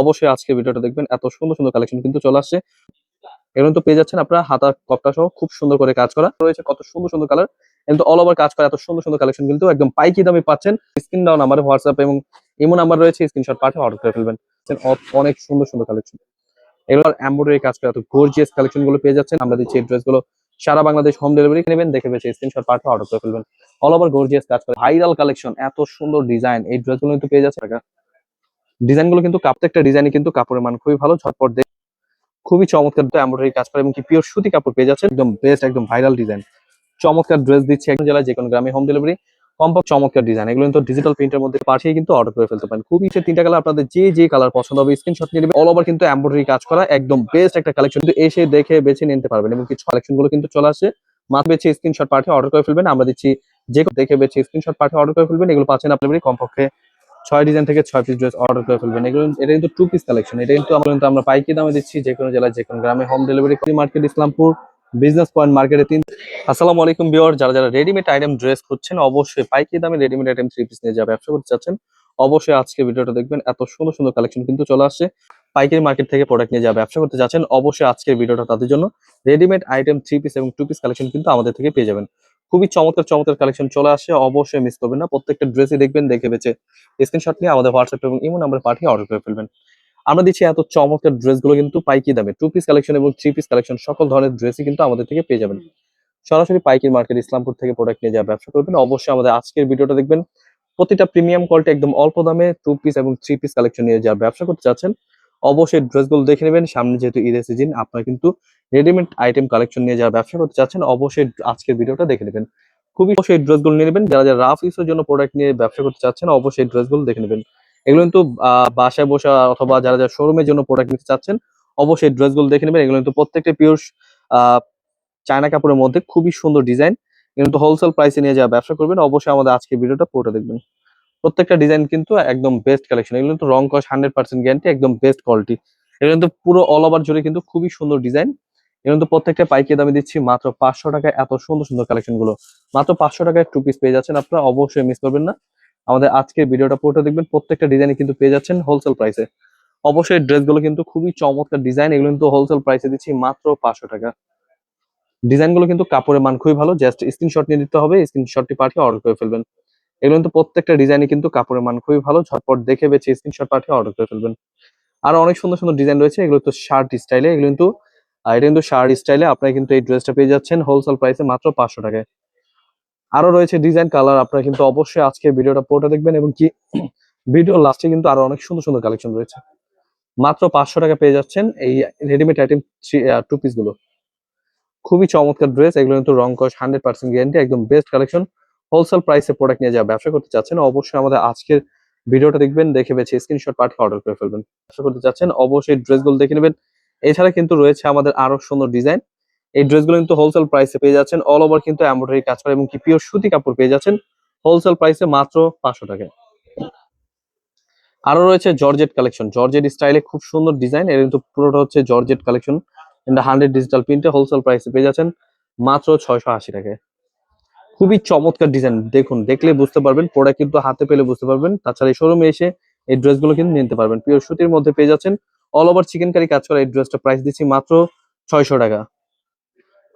অবশ্যই আজকে ভিডিওটা দেখবেন। এত সুন্দর সুন্দর কালেকশন কিন্তু চলে আসছে। এগুলো তো পেয়ে যাচ্ছেন আপনারা, হাতা কপটা সহ খুব সুন্দর করে কাজ করা। রয়েছে কত সুন্দর সুন্দর কালার কিন্তু অল ওভার কাজ করা, এত সুন্দর সুন্দর কালেকশন কিন্তু একদম পাইকি দামে পাচ্ছেন। স্ক্রিন ডাউন আমার হোয়াটসঅ্যাপ এবং এমন নাম্বার রয়েছে স্ক্রিনশট পাঠিয়ে অর্ডার করে ফেলবেন। অনেক সুন্দর সুন্দর কালেকশন এগুলোর এমব্রয়ডারি কাজ করা, এত গর্জিয়াস কালেকশনগুলো পেয়ে যাচ্ছেন। আমরা দিচ্ছি এই ড্রেসগুলো সারা বাংলাদেশ হোম ডেলিভারি নেবেন, দেখে বেছে স্ক্রিনশট পাঠিয়ে অর্ডার করে ফেলবেন। অল ওভার গর্জিয়াস কাজ করে ভাইরাল কালেকশন এত সুন্দর ডিজাইন এই ড্রেসগুলো কিন্তু পেয়ে যাচ্ছে ডিজাইনগুলো কিন্তু প্রত্যেকটা ডিজাইনে কিন্তু কাপড়ের মান খুবই ভালো, ঝটপট দেখ খুবই চমৎকার এমব্রয়ডারি কাজ করে এবং কি পিওর সুতি কাপড় পেয়ে যাচ্ছে একদম বেস্ট একদম ভাইরাল ডিজাইন চমৎকার ড্রেস দিচ্ছে একজন জেলায় যে কোনো গ্রামে হোম ডেলিভারি কম্পাক্ট চমৎকার ডিজাইন এগুলো কিন্তু ডিজিটাল প্রিন্টের মধ্যে পাঠিয়ে কিন্তু অর্ডার করে ফেলতে পারেন। খুবই তিনটা কালার আপনাদের যে যে কালার পছন্দ হবে স্ক্রিনশট নিয়ে নেবেন। অল ওভার কিন্তু এমব্রয়ডারি কাজ করা একদম বেস্ট একটা কালেকশন কিন্তু এসে দেখে বেছে নিতে পারবেন এবং কিছু কালেকশনগুলো কিন্তু চলে আসে। মাত্র বেছে স্ক্রিনশট পাঠিয়ে অর্ডার করে ফেলবেন। আমরা দিচ্ছি যে দেখে বেছে স্ক্রিনশট পাঠিয়ে অর্ডার করে ফেলবেন। এগুলো পাচ্ছেন আপনার কমপক্ষে ছয় ডিজাইন থেকে ছয় পিস ড্রেস অর্ডার করে ফেলবেন। এগুলো এটা কিন্তু টু পিস কালেকশন এটা কিন্তু আমরা কিন্তু আমরা পাইকি দামে দিচ্ছি যে কোনো জেলায়, যে কোনো গ্রামে। Home delivery market Islampur business point মার্কেটে তিন আসসালামু আলাইকুম বিওর যারা যারা রেডিমেড আইটেম ড্রেস খুঁজছেন, অবশ্যই পাইকি দামে রেডিমেড আইটেম থ্রি পিস নিয়ে যা ব্যবসা করতে চাচ্ছেন, অবশ্যই আজকে ভিডিওটা দেখবেন। এত সুন্দর সুন্দর কালেকশন কিন্তু চলে আসছে। পাইকারি মার্কেট থেকে প্রোডাক্ট নিয়ে যা ব্যবসা করতে চাচ্ছেন, অবশ্যই আজকের ভিডিওটা তাদের জন্য। রেডিমেড আইটেম থ্রি পিস এবং টু পিস কালেকশন কিন্তু আমাদের থেকে পেয়ে যাবেন। খুবই চমৎকার চমৎকার কালেকশন চলে আসে। অবশ্যই মিস করবেন না। প্রত্যেকটা ড্রেসই দেখবেন, দেখে বেছে স্ক্রিনশট নিয়ে আমাদের হোয়াটসঅ্যাপ এবং ইমো নাম্বার পাঠিয়ে অর্ডার করে ফেলবেন। আমরা দিচ্ছি এত চমৎকার ড্রেসগুলো কিন্তু পাইকি দামে। টু পিস কালেকশন এবং থ্রি পিস কালেকশন সকল ধরনের ড্রেসই কিন্তু আমাদের থেকে পেয়ে যাবেন। সরাসরি পাইকির মার্কেট ইসলামপুর থেকে প্রোডাক্ট নিয়ে যা ব্যবসা করবেন। অবশ্যই আমাদের আজকের ভিডিওটা দেখবেন। প্রতিটা প্রিমিয়াম কোয়ালিটি একদম অল্প দামে টু পিস এবং থ্রি পিস কালেকশন নিয়ে যা ব্যবসা করতে চাচ্ছেন। অবশ্যই ড্রেসগুলো দেখে নেবেন। সামনে যেহেতু ঈদের সিজন আপনারা কিন্তু রেডিমেড আইটেম কালেকশন নিয়ে যারা ব্যবসা করতে চাচ্ছেন, অবশ্যই আজকের ভিডিওটা দেখে নেবেন। খুবই অবশ্যই ড্রেসগুলো নিয়ে নেবেন। যারা যারা রাফ ইউজের জন্য প্রোডাক্ট নিয়ে ব্যবসা করতে চাচ্ছেন, অবশ্যই ড্রেসগুলো দেখে নেবেন। এগুলো কিন্তু বাসায় বসা অথবা যারা যারা শোরুমের জন্য প্রোডাক্ট নিতে চাচ্ছেন, অবশ্যই ড্রেসগুলো দেখে নেবেন। এগুলো কিন্তু প্রত্যেকটা পিওর চায়না কাপড়ের মধ্যে খুবই সুন্দর ডিজাইন কিন্তু হোলসেল প্রাইসে নিয়ে যারা ব্যবসা করবেন, অবশ্যই আমাদের আজকে ভিডিওটা পুরোটা দেখবেন। প্রত্যেকটা ডিজাইন কিন্তু একদম বেস্ট কালেকশন এগুলো কিন্তু রং কস হান্ড্রেড পার্সেন্ট গ্যারান্টি একদম বেস্ট কোয়ালিটি এগুলো কিন্তু পুরো অল ওভার জুড়ে কিন্তু খুবই সুন্দর ডিজাইন এগুলো প্রত্যেকটা পাইকারি দামে দিচ্ছি মাত্র পাঁচশো টাকায় এত সুন্দর সুন্দর কালেকশনগুলো। মাত্র পাঁচশো টাকায় টু পিস পেয়ে যাচ্ছেন আপনারা, অবশ্যই মিস করবেন না। আমাদের আজকের ভিডিওটা পুরোটা দেখবেন, প্রত্যেকটা ডিজাইনে কিন্তু পেয়ে যাচ্ছেন হোলসেল প্রাইসে অবশ্যই ড্রেসগুলো কিন্তু খুবই চমৎকার ডিজাইন এগুলো কিন্তু হোলসেল প্রাইসে দিচ্ছি মাত্র পাঁচশো টাকা। ডিজাইনগুলো কিন্তু কাপড়ের মান খুবই ভালো জাস্ট স্ক্রিনশট নিয়ে দিতে হবে স্ক্রিনশটটি পাঠিয়ে অর্ডার করে ফেলবেন। এগুলো কিন্তু প্রত্যেকটা ডিজাইনে কিন্তু কাপড়ের মান খুবই ভালো, ঝটপট দেখে বেছে স্ক্রিনশট পাঠিয়ে অর্ডার করে ফেলবেন। আর অনেক সুন্দর সুন্দর ডিজাইন রয়েছে, এগুলো তো শার্ট স্টাইলে এগুলো কিন্তু আহ, এটা কিন্তু শার্ট স্টাইলে আপনারা কিন্তু এই ড্রেসটা পেয়ে যাচ্ছেন। হোলসেল প্রাইসে মাত্র পাঁচশো টাকায়। আরও রয়েছে ডিজাইন কালার আপনারা কিন্তু অবশ্যই আজকে ভিডিওটা পুরোটা দেখবেন এবং কি ভিডিও লাস্টে কিন্তু আরও অনেক সুন্দর সুন্দর কালেকশন রয়েছে। মাত্র পাঁচশো টাকা পেয়ে যাচ্ছেন এই রেডিমেড আইটেম টু পিসগুলো। খুবই চমৎকার ড্রেস এগুলো কিন্তু রং কস হান্ড্রেড পার্সেন্ট গ্যারান্টি একদম বেস্ট কালেকশন হোলসেল প্রাইসে প্রোডাক্ট নিয়ে যা ব্যবসা করতে চাচ্ছেন অবশ্যই আমাদের আজকের ভিডিওটা দেখবেন দেখে বেছে স্ক্রিনশট পাঠিয়ে অর্ডার করে ফেলবেন। ব্যবসা করতে চাচ্ছেন অবশ্যই ড্রেসগুলো দেখে নেবেন। এছাড়া কিন্তু রয়েছে আমাদের আরও সুন্দর ডিজাইন। এই ড্রেসগুলো কিন্তু হোলসেল প্রাইসে পেয়ে যাচ্ছেন। অল ওভার কিন্তু এমব্রয়ডারি কাজ করে এবং কি পিওর সুতি কাপড় পেয়ে যাচ্ছেন। হোলসেল প্রাইসে মাত্র পাঁচশো টাকায় আরও রয়েছে জর্জেট কালেকশন জর্জেট স্টাইলে খুব সুন্দর ডিজাইন এর কিন্তু পুরোটা হচ্ছে জর্জেট কালেকশন এটা হান্ড্রেড ডিজিটাল প্রিন্টে হোলসেল প্রাইসে পেয়ে যাচ্ছেন মাত্র ছয়শো আশি টাকায়। খুবই চমৎকার ডিজাইন দেখুন, দেখলে বুঝতে পারবেন প্রোডাক্ট কিন্তু হাতে পেলে বুঝতে পারবেন। তাছাড়া এই শোরুমে এসে এই ড্রেসগুলো কিন্তু নিতে পারবেন। পিওর সুতির মধ্যে পেয়ে যাচ্ছেন অল ওভার চিকেন কারি কাজ করা, এই ড্রেসটা প্রাইস দিচ্ছি মাত্র ছয়শো টাকা।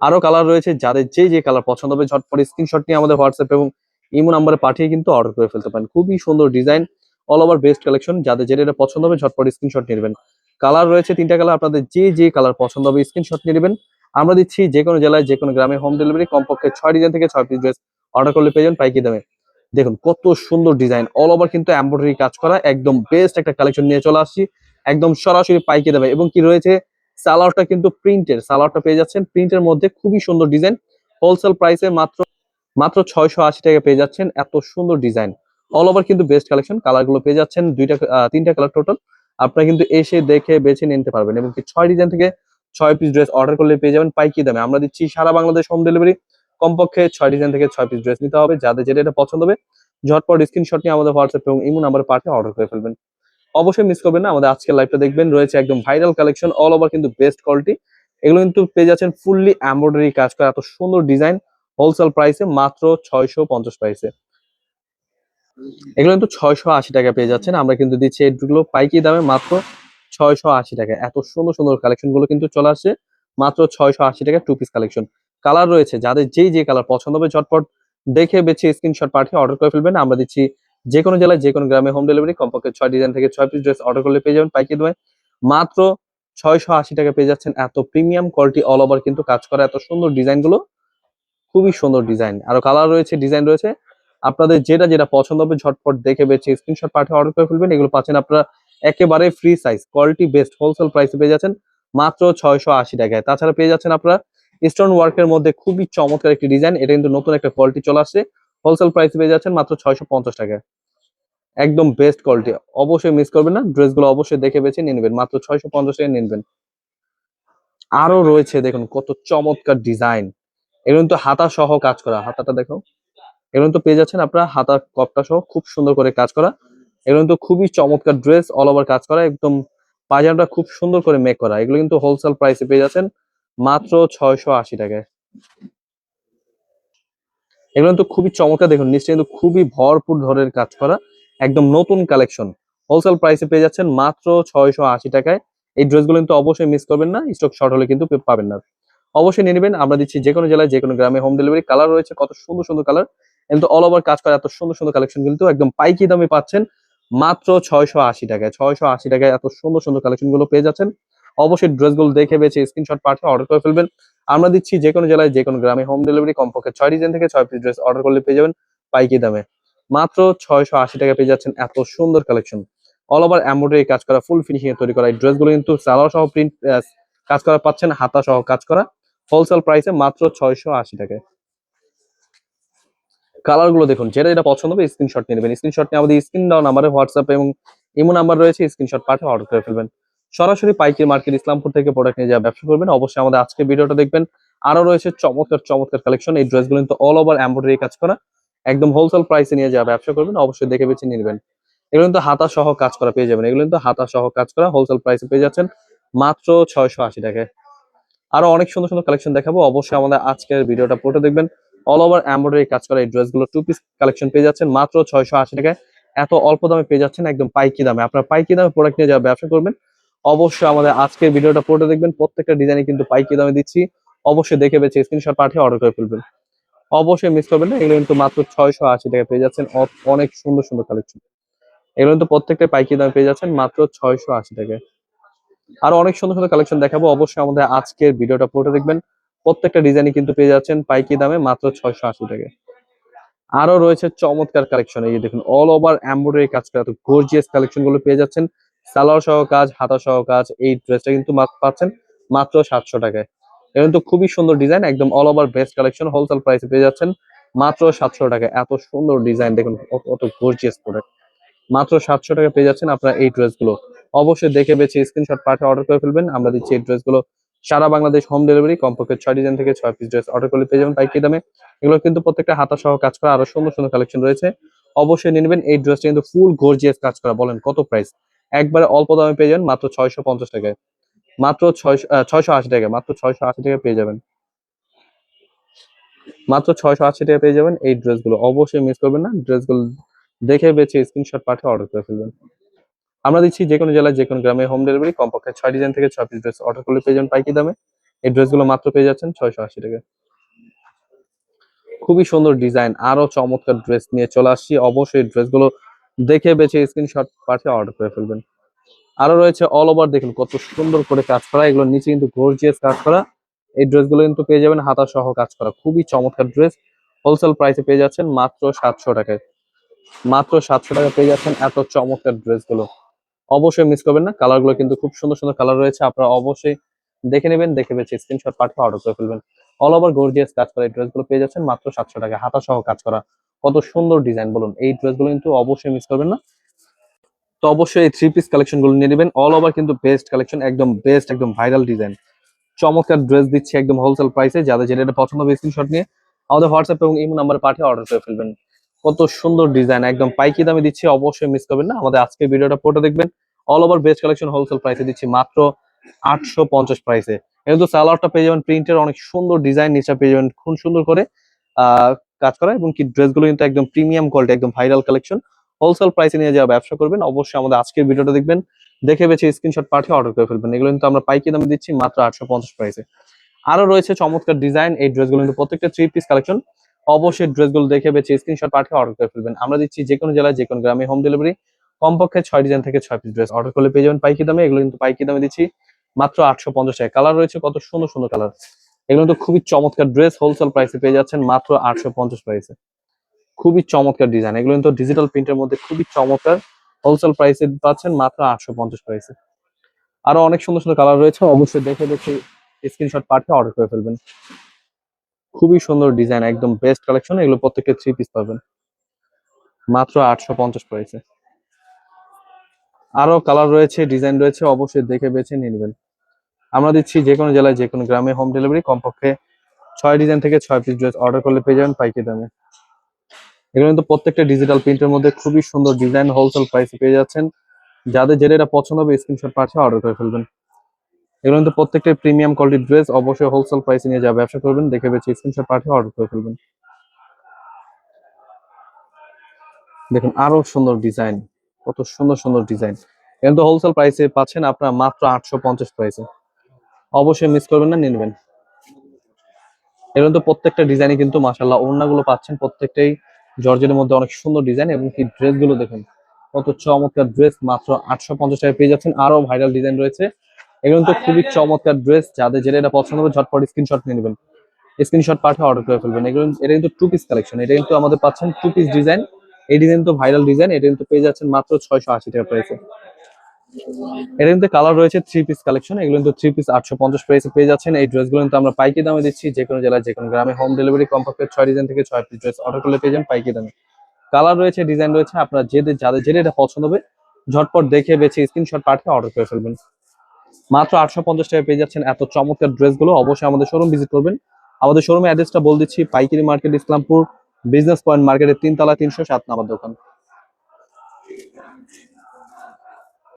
আরও কালার রয়েছে, যাদের যে যে কালার পছন্দ হবে, ঝটপট স্ক্রিনশট নিয়ে আমাদের হোয়াটসঅ্যাপ এবং ইমো নাম্বারে পাঠিয়ে কিন্তু অর্ডার করে ফেলতে পারেন। খুবই সুন্দর design all over best collection যাদের যেটা পছন্দ হবে, ঝটপট স্ক্রিনশট নেবেন। কালার রয়েছে, তিনটা কালার আপনাদের যে যে কালার পছন্দ হবে স্ক্রিনশট নিয়ে নেবেন। আমরা দিচ্ছি যে কোনো জেলায়, যে কোনো গ্রামে হোম ডেলিভারি কমপক্ষে ছয় ডিজাইন থেকে ছয় পিস ড্রেস অর্ডার করলে পেয়ে যাবেন পাইকি দামে। দেখুন, কত সুন্দর ডিজাইন অল ওভার কিন্তু এমব্রয়ডারি কাজ করা, একদম বেস্ট একটা কালেকশন নিয়ে চলে আসছি। একদম সরাসরি পাইকি দামে। এবং কি রয়েছে? সালোয়ারটা কিন্তু প্রিন্টের, সালোয়ারটা পেয়ে যাচ্ছেন। প্রিন্টের মধ্যে খুবই সুন্দর ডিজাইন। হোলসেল প্রাইসে মাত্র মাত্র ছয়শো আশি টাকা পেয়ে যাচ্ছেন। এত সুন্দর ডিজাইন। অল ওভার কিন্তু বেস্ট কালেকশন কালারগুলো পেয়ে যাচ্ছেন। দুইটা তিনটা কালার টোটাল আপনারা কিন্তু এসে দেখে বেছে নিতে পারবেন। এবং কি ছয় ডিজাইন থেকে ছয় পিস ড্রেস অর্ডার করলে পেয়ে যাবেন পাইকি দামে। আমরা দিচ্ছি সারা বাংলাদেশ হোম ডেলিভারি কমপক্ষে ছয় ডিজাইন থেকে ছয় পিস ড্রেস নিতে হবে। যাদের যেটা এটা পছন্দ হবে, ঝটপট স্ক্রিনশট নিয়ে আমাদের হোয়াটসঅ্যাপ এবং ইমো নাম্বারে পাঠিয়ে অর্ডার করে ফেলবেন। অবশ্যই মিস করবেন না। আমাদের আজকের লাইভটা দেখবেন। রয়েছে একদম ভাইরাল কালেকশন অল ওভার কিন্তু বেস্ট কোয়ালিটি এগুলো কিন্তু পেয়ে যাচ্ছেন ফুললি এমব্রয়ডারি কাজ করা। এত সুন্দর ডিজাইন হোলসেল প্রাইসে মাত্র ছয়শো পঞ্চাশ প্রাইসে এগুলো কিন্তু ছয়শো আশি টাকা পেয়ে যাচ্ছেন। আমরা কিন্তু দিচ্ছি এগুলো পাইকি দামে মাত্র ছয়শো আশি টাকা এত সুন্দর সুন্দর কালেকশনগুলো কিন্তু চলে আসছে। মাত্র ছয়শো আশি টাকা টু পিস কালেকশন কালার রয়েছে। যাদের যেই যে কালার পছন্দ হবে, ঝটপট দেখে বেছে স্ক্রিনশট পাঠিয়ে অর্ডার করে ফেলবেন। আমরা দিচ্ছি যে কোনো জেলায় যে কোনো গ্রামে হোম ডেলিভারি কমপক্ষে ছয় ডিজাইন থেকে ছয় পিস ড্রেস অর্ডার করলে পেয়ে যাবেন পাইকি দেবেন মাত্র ছয়শো আশি টাকা পেয়ে যাচ্ছেন এত প্রিমিয়াম কোয়ালিটি অল ওভার কিন্তু কাজ করা এত সুন্দর ডিজাইনগুলো। খুবই সুন্দর ডিজাইন আরও কালার রয়েছে ডিজাইন রয়েছে। আপনাদের যেটা যেটা পছন্দ হবে ঝটপট দেখে বেছে স্ক্রিনশট পাঠিয়ে অর্ডার করে ফেলবেন। এগুলো পাচ্ছেন আপনারা একেবারে free size quality best wholesale প্রাইসে পেয়ে যাচ্ছেন মাত্র ছয়শো আশি টাকায়। তাছাড়া পেয়ে যাচ্ছেন আপনারা স্টোন ওয়ার্কের মধ্যে খুবই চমৎকার একটি ডিজাইন এটা কিন্তু নতুন একটা কোয়ালিটি চলে আসছে। হোলসেল প্রাইস পেয়ে যাচ্ছেন মাত্র ছয়শো পঞ্চাশ টাকায়। একদম বেস্ট কোয়ালিটি অবশ্যই মিস করবেন না। ড্রেসগুলো অবশ্যই দেখে বেছে নিয়ে নেবেন। মাত্র ছয়শো পঞ্চাশ টাকা নিয়ে নেবেন। আরও রয়েছে, দেখুন, কত চমৎকার ডিজাইন এগুলো তো হাতা সহ কাজ করা। হাতাটা দেখো। এগুলো তো পেয়ে যাচ্ছেন আপনারা হাতা কপটা সহ খুব সুন্দর করে কাজ করা। এগুলো তো খুবই চমৎকার ড্রেস অল ওভার কাজ করা। একদম পাজামাটা খুব সুন্দর করে মেক করা। এগুলো কিন্তু হোলসেল প্রাইসে পেয়ে যাচ্ছেন মাত্র ছয়শো আশি টাকায়। এগুলো কিন্তু খুবই চমৎকার। দেখুন, নিচে কিন্তু খুবই ভরপুর ধরনের কাজ করা। একদম নতুন কালেকশন হোলসেল প্রাইসে পেয়ে যাচ্ছেন মাত্র ছয়শো আশি টাকায়। এই ড্রেসগুলো কিন্তু অবশ্যই মিস করবেন না স্টক শর্ট হলে কিন্তু পাবেন না। অবশ্যই নিয়ে নেবেন। আমরা দিচ্ছি যে কোনো জেলায় যে কোনো গ্রামে হোম ডেলিভারি কালার রয়েছে, কত সুন্দর সুন্দর কালার কিন্তু অল ওভার কাজ করা, এত সুন্দর সুন্দর কালেকশন কিন্তু একদম পাইকি দামে পাচ্ছেন মাত্র ছয়শো আশি টাকায়। ছয়শো আশি টাকায় এত সুন্দর সুন্দর কালেকশনগুলো পেয়ে যাচ্ছেন। অবশ্যই ড্রেসগুলো দেখে বেছে স্ক্রিনশট পাঠিয়ে অর্ডার করে ফেলবেন। আমরা দিচ্ছি যে কোনো জেলায় যে কোনো গ্রামে হোম ডেলিভারি কমপক্ষে ছয় ডিজাইন থেকে ছয় পিস ড্রেস অর্ডার করলে পেয়ে যাবেন পাইকি দামে। মাত্র ছয়শো আশি টাকা পেয়ে যাচ্ছেন এত সুন্দর কালেকশন অল ওভার এমব্রয়ডারি কাজ করা ফুল ফিনিশিং এ তৈরি করা এই ড্রেসগুলো কিন্তু সালোয়ার সহ প্রিন্ট কাজ করা পাচ্ছেন, হাতা সহ কাজ করা। হোলসেল প্রাইসে মাত্র ছয়শো আশি টাকায়। কালারগুলো দেখুন, যেটা যেটা পছন্দ হবে স্ক্রিনশট নিয়ে নেবেন। স্ক্রিনশট নিয়ে আমাদের স্ক্রিন নাম্বারে হোয়াটসঅ্যাপ এবং ইমো নাম্বার রয়েছে স্ক্রিনশট পাঠিয়ে অর্ডার করে ফেলবেন। সরাসরি পাইকারি মার্কেট ইসলামপুর থেকে প্রোডাক্ট নিয়ে যা ব্যবসা করবেন। অবশ্যই আমাদের আজকে ভিডিওটা দেখবেন। আরও রয়েছে চমৎকার চমৎকার কালেকশন এই ড্রেসগুলো কিন্তু অল ওভার এমব্রয়ডারি কাজ করা। একদম হোলসেল প্রাইসে নিয়ে যা ব্যবসা করবেন। অবশ্যই দেখে বেছে নিবেন। এগুলো কিন্তু হাতা সহ কাজ করা পেয়ে যাবেন। এগুলো কিন্তু হাতা সহ কাজ করা হোলসেল প্রাইসে পেয়ে যাচ্ছেন মাত্র ছয়শো আশি টাকায় আরও অনেক সুন্দর সুন্দর কালেকশন দেখাবো। অবশ্যই আমাদের আজকের ভিডিওটা পুরোটা দেখবেন। অল ওভার এমব্রয়ডারি কাজ করা এই ড্রেসগুলো টু পিস কালেকশন পেয়ে যাচ্ছেন মাত্র ছয়শো আশি টাকায়। এত অল্প দামে পেয়ে যাচ্ছেন একদম পাইকি দামে। আপনার পাইকি দামে প্রোডাক্ট নিয়ে যারা ব্যবসা করবেন। অবশ্যই আমাদের আজকের ভিডিওটা পুরোটা দেখবেন। প্রত্যেকটা ডিজাইনে কিন্তু পাইকি দামে দিচ্ছি। অবশ্যই দেখে বেছে স্ক্রিনশট পাঠিয়ে অর্ডার করে ফেলবেন। অবশ্যই মিস করবেন না, এগুলো কিন্তু মাত্র ছয়শো আশি টাকা পেয়ে যাচ্ছেন। অনেক সুন্দর সুন্দর কালেকশন এগুলো কিন্তু প্রত্যেকটা পাইকি দামে পেয়ে যাচ্ছেন মাত্র ছয়শো আশি টাকায়। আরও অনেক সুন্দর সুন্দর কালেকশন দেখাবো। অবশ্যই আমাদের আজকের ভিডিওটা পুরোটা দেখবেন। প্রত্যেকটা ডিজাইনই কিন্তু পেয়ে যাচ্ছেন পাইকি দামে মাত্র ছয়শো আশি টাকা আরও রয়েছে চমৎকার কালেকশন এই দেখুন অল ওভার এমব্রয়ডারি কাজ করা গর্জিয়াস কালেকশনগুলো পেয়ে যাচ্ছেন। সালোয়ার সহ কাজ, হাতা সহ কাজ, এই ড্রেসটা কিন্তু পাচ্ছেন মাত্র সাতশো টাকায়। এটা কিন্তু খুবই সুন্দর ডিজাইন একদম all over best collection wholesale প্রাইসে পেয়ে যাচ্ছেন মাত্র সাতশো টাকায়। এত সুন্দর ডিজাইন দেখুন কত গর্জিয়াস প্রোডাক্ট মাত্র সাতশো টাকা পেয়ে যাচ্ছেন আপনারা এই ড্রেসগুলো অবশ্যই দেখে বেছে স্ক্রিনশট পাঠিয়ে অর্ডার করে ফেলবেন। আমরা দিচ্ছি এই ড্রেসগুলো সারা বাংলাদেশ হোম ডেলিভারি কমপক্ষে ছয় ডিজাইন থেকে ছয় পিস ড্রেস অর্ডার করলে পেয়ে যাবেন পাইকি দামে। এগুলো কিন্তু প্রত্যেকটা হাতা সহ কাজ করা, আরও সুন্দর সুন্দর কালেকশন রয়েছে। অবশ্যই নিয়ে নেবেন। এই ড্রেসটা কিন্তু ফুল গর্জিয়াস কাজ করা, বলেন কত প্রাইস একবারে অল্প দামে পেয়ে যাবেন মাত্র ছয়শো পঞ্চাশ টাকায়। মাত্র ছয়শো আশি টাকা মাত্র ছয়শো আশি টাকা পেয়ে যাবেন। মাত্র ছয়শো আশি টাকা পেয়ে যাবেন এই ড্রেসগুলো। অবশ্যই মিস করবেন না। ড্রেসগুলো দেখে বেছে স্ক্রিনশট পাঠিয়ে অর্ডার করে ফেলবেন। আমরা দিচ্ছি যে কোনো জেলায়, যে কোনো গ্রামে হোম ডেলিভারি কমপক্ষে ছয় ডিজাইন থেকে ছয় পিস ড্রেস অর্ডার করলে পেয়ে যাবেন পাইকি দামে। এই ড্রেসগুলো মাত্র পেয়ে যাচ্ছেন ছয়শো আশি টাকা খুবই সুন্দর ডিজাইন আরও চমৎকার ড্রেস নিয়ে চলে আসছি। অবশ্যই ড্রেসগুলো দেখে বেছে স্ক্রিনশট পাঠিয়ে অর্ডার করে ফেলবেন। আরও রয়েছে অল ওভার দেখুন কত সুন্দর করে কাজ করা এগুলো নিচে কিন্তু গর্জিয়াস কাজ করা। এই ড্রেসগুলো কিন্তু পেয়ে যাবেন হাতা সহ কাজ করা, খুবই চমৎকার ড্রেস। হোলসেল প্রাইসে পেয়ে যাচ্ছেন মাত্র সাতশো টাকায়। মাত্র সাতশো টাকা পেয়ে যাচ্ছেন এত চমৎকার ড্রেসগুলো। অবশ্যই মিস করবেন না কালারগুলো কিন্তু খুব সুন্দর সুন্দর কালার রয়েছে, আপনারা অবশ্যই দেখে নেবেন, দেখে বেছে স্ক্রিনশট পাঠিয়ে অর্ডার করে ফেলবেন। অল ওভার গর্জিয়াস কাজ করা এই ড্রেসগুলো পেয়ে যাচ্ছেন মাত্র সাতশো টাকা হাতা সহ কাজ করা। কত সুন্দর ডিজাইন বলুন। এই ড্রেসগুলো কিন্তু অবশ্যই মিস করবেন না। তো অবশ্যই এই থ্রি পিস কালেকশনগুলো নিয়ে নেবেন। অল ওভার কিন্তু বেস্ট কালেকশন একদম বেস্ট একদম ভাইরাল ডিজাইন চমৎকার ড্রেস দিচ্ছি একদম হোলসেল প্রাইসে যাদের যেটা পছন্দ হবে স্ক্রিনশট নিয়ে আমাদের হোয়াটসঅ্যাপ এবং ইমো নাম্বারে পাঠিয়ে অর্ডার করে ফেলবেন। কত সুন্দর ডিজাইন একদম পাইকি দামে দিচ্ছি, অবশ্যই মিস করবেন না। আমাদের আজকে ভিডিওটা পুরোটা দেখবেন। All over best collection wholesale প্রাইসে দিচ্ছি মাত্র আটশো পঞ্চাশ প্রাইসে কিন্তু সালোয়ারটা পেয়ে যাবেন প্রিন্টের অনেক সুন্দর ডিজাইন নিচে পেয়ে যাবেন খুব সুন্দর করে কাজ করা। এবং কি ড্রেসগুলো কিন্তু একদম প্রিমিয়াম কোয়ালিটি একদম ভাইরাল কালেকশন হোলসেল প্রাইসে নিয়ে যাওয়া ব্যবসা করবেন, অবশ্যই আমাদের আজকের ভিডিওটা দেখবেন। দেখে বেছে স্ক্রিনশট পাঠিয়ে অর্ডার করে ফেলবেন। এগুলো কিন্তু আমরা পাইকি দামে দিচ্ছি মাত্র আটশো পঞ্চাশ প্রাইসে আরও রয়েছে চমৎকার ডিজাইন এই ড্রেসগুলো কিন্তু প্রত্যেকটা থ্রি পিস কালেকশন অবশ্যই ড্রেসগুলো দেখে বেছে স্ক্রিনশট পাঠিয়ে অর্ডার করে ফেলবেন। আমরা দিচ্ছি যে কোনো জেলায়, যে কোনো গ্রামে হোম ডেলিভারি কমপক্ষে ছয় ডিজাইন থেকে ছয় পিস ড্রেস অর্ডার করলে পেয়ে যাবেন পাইকি দামে। এগুলো কিন্তু পাইকি দামে দিচ্ছি মাত্র আটশো পঞ্চাশ টাকা। কালার রয়েছে কত সুন্দর সুন্দর কালার এগুলো কিন্তু খুবই চমৎকার ড্রেস হোলসেল প্রাইসে পেয়ে যাচ্ছেন মাত্র আটশো পঞ্চাশ প্রাইসে খুবই চমৎকার ডিজাইন এগুলো কিন্তু ডিজিটাল প্রিন্টের মধ্যে খুবই চমৎকার। হোলসেল প্রাইসে পাচ্ছেন মাত্র আটশো পঞ্চাশ প্রাইসে আরও অনেক সুন্দর সুন্দর কালার রয়েছে, অবশ্যই দেখে দেখে স্ক্রিনশট পাঠিয়ে অর্ডার করে ফেলবেন। খুবই সুন্দর ডিজাইন একদম বেস্ট কালেকশন এগুলো প্রত্যেকটা থ্রি পিস পাবেন। মাত্র আটশো পঞ্চাশ প্রাইসে আরও কালার রয়েছে ডিজাইন রয়েছে, অবশ্যই দেখে বেছে নিয়ে নেবেন। আমরা দিচ্ছি যে কোনো জেলায় যে কোনো গ্রামে হোম ডেলিভারি কমপক্ষে ছয় ডিজাইন থেকে ছয় পিস ড্রেস অর্ডার করলে পেয়ে যাবেন পাইকি দামে। এগুলো কিন্তু প্রত্যেকটা ডিজিটাল প্রিন্টের মধ্যে খুবই সুন্দর ডিজাইন হোলসেল প্রাইসে পেয়ে যাচ্ছেন। যাদের যেটা এটা পছন্দ হবে স্ক্রিনশট পাঠিয়ে অর্ডার করে ফেলবেন। এগুলো কিন্তু প্রত্যেকটা প্রিমিয়াম কোয়ালিটির ড্রেস অবশ্যই হোলসেল প্রাইসে নিয়ে যা ব্যবসা করবেন, দেখে বেছে স্ক্রিনশট পাঠিয়ে অর্ডার করে ফেলবেন। দেখুন, আরও সুন্দর ডিজাইন কত সুন্দর সুন্দর ডিজাইন কিন্তু হোলসেল প্রাইসে পাচ্ছেন আপনারা মাত্র আটশো পঞ্চাশ প্রাইসে অবশ্যই মিস করবেন না, নিয়ে নেবেন। এগুলো তো প্রত্যেকটা ডিজাইনে কিন্তু মাসাল্লাহ ওড়নাগুলো পাচ্ছেন প্রত্যেকটাই জর্জের মধ্যে অনেক সুন্দর ডিজাইন এবং কি ড্রেসগুলো দেখুন। কত চমৎকার ড্রেস মাত্র আটশো পঞ্চাশ টাকায় পেয়ে যাচ্ছেন। আরও ভাইরাল ডিজাইন রয়েছে। এগুলো তো খুবই চমৎকার ড্রেস যাদের যেটা এটা পছন্দ হবে, ঝটপট স্ক্রিনশট নিয়ে নেবেন। স্ক্রিনশট পাঠিয়ে অর্ডার করে ফেলবেন। এগুলো এটা কিন্তু টু পিস কালেকশন এটা কিন্তু আমাদের পাচ্ছেন টু পিস ডিজাইন এই ডিজাইন তো ভাইরাল ডিজাইন এটা কিন্তু পেয়ে যাচ্ছেন মাত্র ছয়শো আশি টাকা প্রাইসে এটা কিন্তু কালার রয়েছে থ্রি পিস কালেকশন এগুলো কিন্তু থ্রি পিস আটশো পঞ্চাশ প্রাইসে পেয়ে যাচ্ছেন। এই ড্রেসগুলো কিন্তু আমরা পাইকি দামে দিচ্ছি, যে কোনো জেলায়, যে কোনো গ্রামে। হোম ডেলিভারি কমপক্ষে ছয় ডিজাইন থেকে ছয় পিস ড্রেস অর্ডার করলে পেয়ে যাবেন পাইকি দামে। কালার রয়েছে ডিজাইন রয়েছে, আপনারা যেদের যাদের যেটা এটা পছন্দ হবে, ঝটপট দেখে বেছে স্ক্রিনশট পাঠিয়ে অর্ডার করে ফেলবেন। মাত্র আটশো পঞ্চাশ টাকায় পেয়ে যাচ্ছেন এত চমৎকার ড্রেসগুলো অবশ্যই আমাদের শোরুম ভিজিট করবেন। আমাদের শোরুমের অ্যাড্রেসটা বলে দিচ্ছি, পাইকারি মার্কেট ইসলামপুর বিজনেস পয়েন্ট মার্কেটের তিনতলা, তিনশো সাত নাম্বার দোকান।